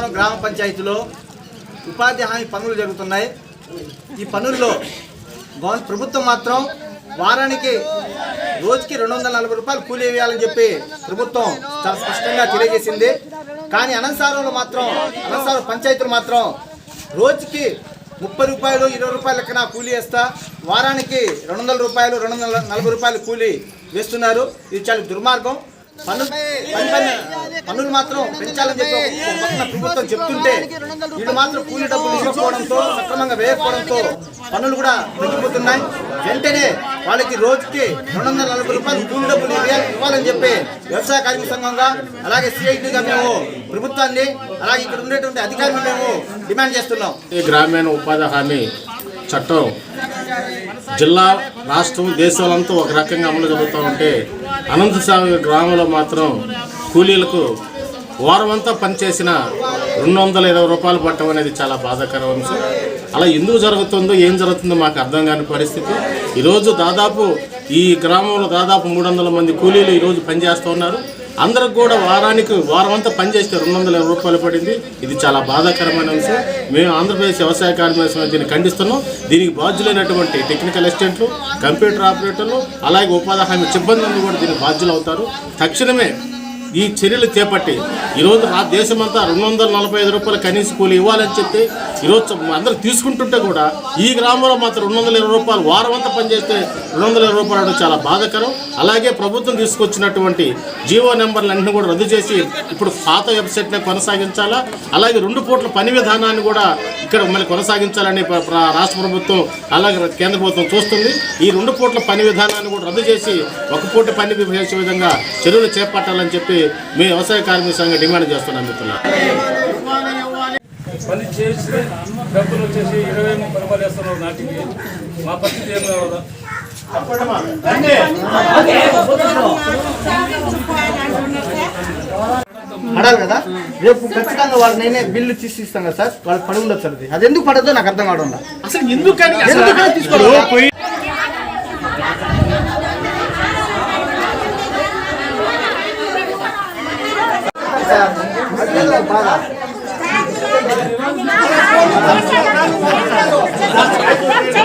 అనంతసారం గ్రామ పంచాయతీలో ఉపాధి హామీ పనులు జరుగుతున్నాయి. ఈ పనుల్లో ప్రభుత్వం మాత్రం వారానికి రోజుకి రెండు వందల నలభై రూపాయలు కూలీ వేయాలని చెప్పి ప్రభుత్వం చాలా స్పష్టంగా తెలియజేసింది. కానీ అనంతసారంలో మాత్రం అనంతసారం పంచాయతీలు మాత్రం రోజుకి ముప్పై రూపాయలు ఇరవై రూపాయల లెక్కన కూలీ వేస్తా వారానికి రెండు వందల రూపాయలు రెండు వందల నలభై రూపాయలు కూలీ వేస్తున్నారు. ఇది చాలా దుర్మార్గం. పన్ను పని పన్నులు మాత్రం పెంచాలని చెప్పి ప్రభుత్వం చెప్తుంటే వీళ్ళు మాత్రం కూలి డబ్బులు ఇవ్వకపోవడంతో సక్రమంగా వేయకపోవడంతో పన్నులు కూడా పెరిగిపోతున్నాయి వెంటనే వాళ్ళకి రోజుకి రెండు వందల నలభై రూపాయలు కూలి డబ్బులు ఇవ్వాలని చెప్పి వ్యవసాయ కార్మిక సంఘంగా అలాగే సిఐటిగా మేము ప్రభుత్వాన్ని అలాగే ఇక్కడ ఉండేటువంటి అధికారులు మేము డిమాండ్ చేస్తున్నాం. ఈ గ్రామీణ ఉపాధి హామీ చట్టం జిల్లా రాష్ట్రం దేశాలంతా ఒక రకంగా అమలు జరుగుతూ ఉంటే అనంతసాగర్ గ్రామంలో మాత్రం కూలీలకు వారమంతా పనిచేసిన రెండు వందల ఇరవై రూపాయలు పట్టడం అనేది చాలా బాధాకరం అంశం. అలా ఎందుకు జరుగుతుందో ఏం జరుగుతుందో మాకు అర్థం కాని పరిస్థితి. ఈరోజు దాదాపు ఈ గ్రామంలో దాదాపు మూడు వందల మంది కూలీలు ఈరోజు పనిచేస్తూ ఉన్నారు. అందరికి కూడా వారానికి వారం అంతా పనిచేస్తే రెండు వందల రూపాయలు పడింది. ఇది చాలా బాధాకరమైన అంశం. మేము ఆంధ్రప్రదేశ్ వ్యవసాయ కార్మిక సంఘం దీన్ని ఖండిస్తున్నాం. దీనికి బాధ్యులైనటువంటి టెక్నికల్ అసిస్టెంట్లు కంప్యూటర్ ఆపరేటర్లు అలాగే ఉపాధి హామీ సిబ్బందులు కూడా దీనికి బాధ్యులు అవుతారు. తక్షణమే ఈ చర్యలు చేపట్టి ఈరోజు ఆ దేశమంతా రెండు వందల నలభై ఐదు రూపాయల కనీస కూలి ఇవ్వాలని చెప్పి ఈరోజు అందరూ తీసుకుంటుంటే కూడా ఈ గ్రామంలో మాత్రం రెండు వందల ఇరవై రూపాయలు వారం అంతా పనిచేస్తే రెండు వందల ఇరవై రూపాయలు అవడం చాలా బాధకరం. అలాగే ప్రభుత్వం తీసుకొచ్చినటువంటి జీవో నెంబర్లన్నీ కూడా రద్దు చేసి ఇప్పుడు పాత వెబ్సైట్నే కొనసాగించాలా? అలాగే రెండు పూట్ల పని విధానాన్ని కూడా ఇక్కడ మళ్ళీ కొనసాగించాలని రాష్ట్ర ప్రభుత్వం అలాగే కేంద్ర ప్రభుత్వం చూస్తుంది. ఈ రెండు పూట్ల పని విధానాన్ని కూడా రద్దు చేసి ఒక పూట పని చేసే విధంగా చర్యలు చేపట్టాలని చెప్పి మీ వ్యవసాయ కార్మిక సంఘం డిమాండ్ చేస్తున్నాం మిత్రులు పని చేసి డబ్బులు వచ్చేసి ఇరవై ముప్పై రూపాయలు వేస్తున్నారు నాటికి. మా పరిస్థితి ఏం కావాలా పడాలి కదా? రేపు ఖచ్చితంగా వాళ్ళు నేనే బిల్లు తీసి ఇస్తాను కదా సార్. వాళ్ళకి పడి ఉండదు సార్ అది. అది ఎందుకు పడదో నాకు అర్థం కావడం లేదు. అసలు ఎందుకని ఎందుకని తీసుకోవాలి సార్, అది బాధ